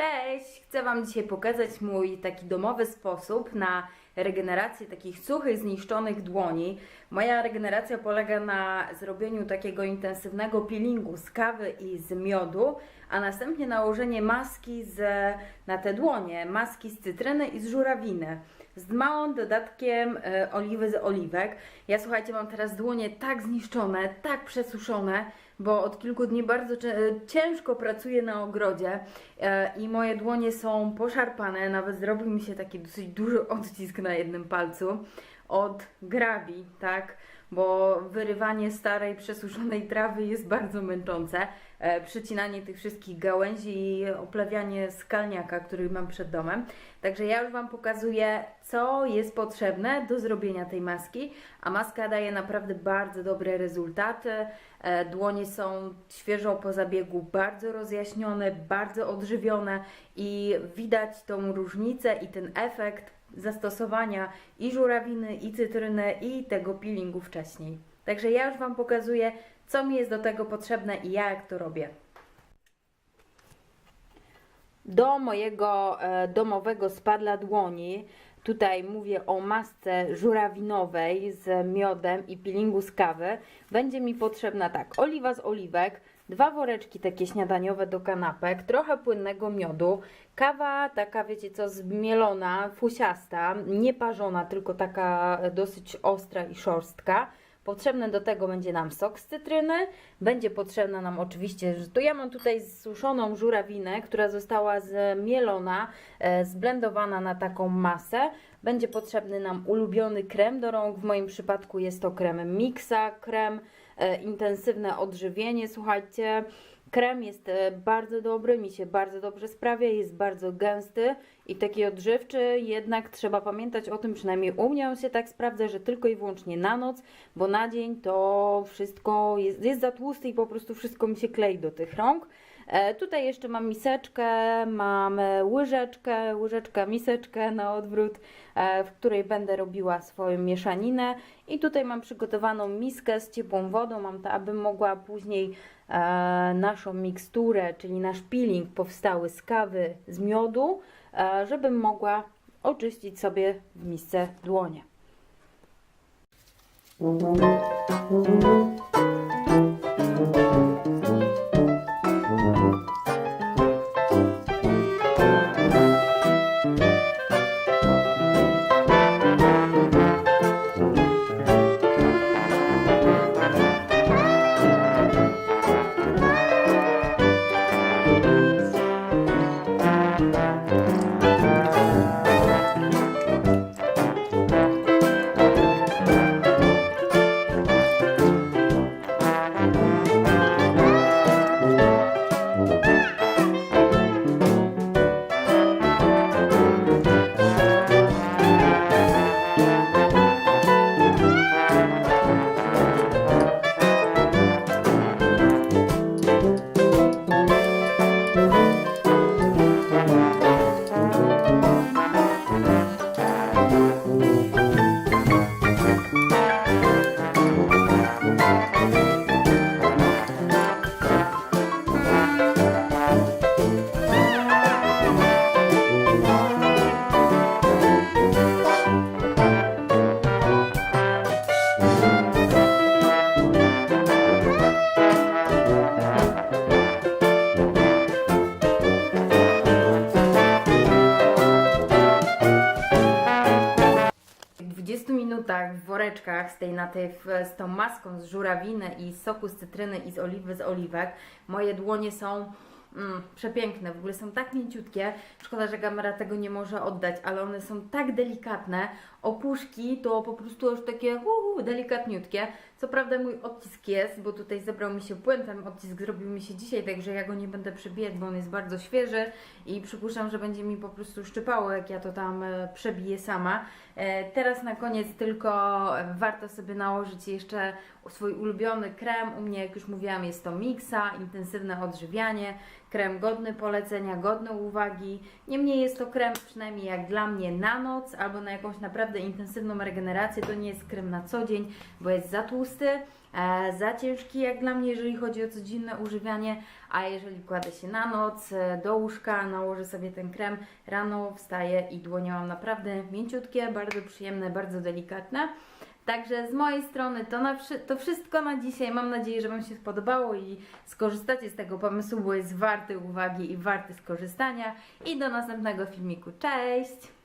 Cześć! Chcę Wam dzisiaj pokazać mój taki domowy sposób na regenerację takich suchych, zniszczonych dłoni. Moja regeneracja polega na zrobieniu takiego intensywnego peelingu z kawy i z miodu, a następnie nałożenie maski z, na te dłonie, maski z cytryny i z żurawiny. Z małym dodatkiem e, oliwy z oliwek. Ja słuchajcie, mam teraz dłonie tak zniszczone, tak przesuszone, bo od kilku dni bardzo cie- ciężko pracuję na ogrodzie e, i moje dłonie są poszarpane, nawet zrobił mi się taki dosyć duży odcisk na jednym palcu od grabi, tak? Bo wyrywanie starej, przesuszonej trawy jest bardzo męczące. E, przycinanie tych wszystkich gałęzi i oplawianie skalniaka, który mam przed domem. Także ja już Wam pokazuję, co jest potrzebne do zrobienia tej maski, a maska daje naprawdę bardzo dobre rezultaty. E, Dłonie są świeżo po zabiegu, bardzo rozjaśnione, bardzo odżywione i widać tą różnicę i ten efekt zastosowania i żurawiny, i cytryny, i tego peelingu wcześniej. Także ja już Wam pokazuję, co mi jest do tego potrzebne i ja jak to robię. Do mojego e, domowego spadla dłoni, tutaj mówię o masce żurawinowej z miodem i peelingu z kawy, będzie mi potrzebna tak, oliwa z oliwek, dwa woreczki takie śniadaniowe do kanapek, trochę płynnego miodu, kawa taka, wiecie co, zmielona, fusiasta, nie parzona, tylko taka dosyć ostra i szorstka. Potrzebny do tego będzie nam sok z cytryny, będzie potrzebna nam oczywiście, to ja mam tutaj suszoną żurawinę, która została zmielona, e, zblendowana na taką masę. Będzie potrzebny nam ulubiony krem do rąk, w moim przypadku jest to krem Mixa, krem intensywne odżywienie, słuchajcie. Krem jest e, bardzo dobry, mi się bardzo dobrze sprawia, jest bardzo gęsty i taki odżywczy, jednak trzeba pamiętać o tym, przynajmniej u mnie on się tak sprawdza, że tylko i wyłącznie na noc, bo na dzień to wszystko jest, jest za tłusty i po prostu wszystko mi się klei do tych rąk. E, tutaj jeszcze mam miseczkę, mam e, łyżeczkę, łyżeczkę, miseczkę na odwrót, e, w której będę robiła swoją mieszaninę. I tutaj mam przygotowaną miskę z ciepłą wodą, mam to, abym mogła później naszą miksturę, czyli nasz peeling powstały z kawy, z miodu, żebym mogła oczyścić sobie w misce dłonie. Z tej na tej, w- z tą maską z żurawiny i soku z cytryny i z oliwy z oliwek moje dłonie są mm, przepiękne, w ogóle są tak mięciutkie. Szkoda, że kamera tego nie może oddać, ale one są tak delikatne. Opuszki to po prostu już takie uhu, delikatniutkie. Co prawda mój odcisk jest, bo tutaj zebrał mi się ten odcisk zrobił mi się dzisiaj, także ja go nie będę przebijać, bo on jest bardzo świeży i przypuszczam, że będzie mi po prostu szczypało, jak ja to tam e, przebiję sama. E, Teraz na koniec tylko e, warto sobie nałożyć jeszcze swój ulubiony krem. U mnie, jak już mówiłam, jest to Mixa, intensywne odżywianie, krem godny polecenia, godny uwagi. Niemniej jest to krem, przynajmniej jak dla mnie, na noc albo na jakąś naprawdę intensywną regenerację. To nie jest krem na co dzień, bo jest za tłusty e, za ciężki jak dla mnie, jeżeli chodzi o codzienne używianie, a jeżeli kładę się na noc e, do łóżka, nałożę sobie ten krem, rano wstaję i dłonie mam naprawdę mięciutkie, bardzo przyjemne, bardzo delikatne. Także z mojej strony to, na, to wszystko na dzisiaj. Mam nadzieję, że Wam się spodobało i skorzystacie z tego pomysłu, bo jest warty uwagi i warty skorzystania. I do następnego filmiku. Cześć!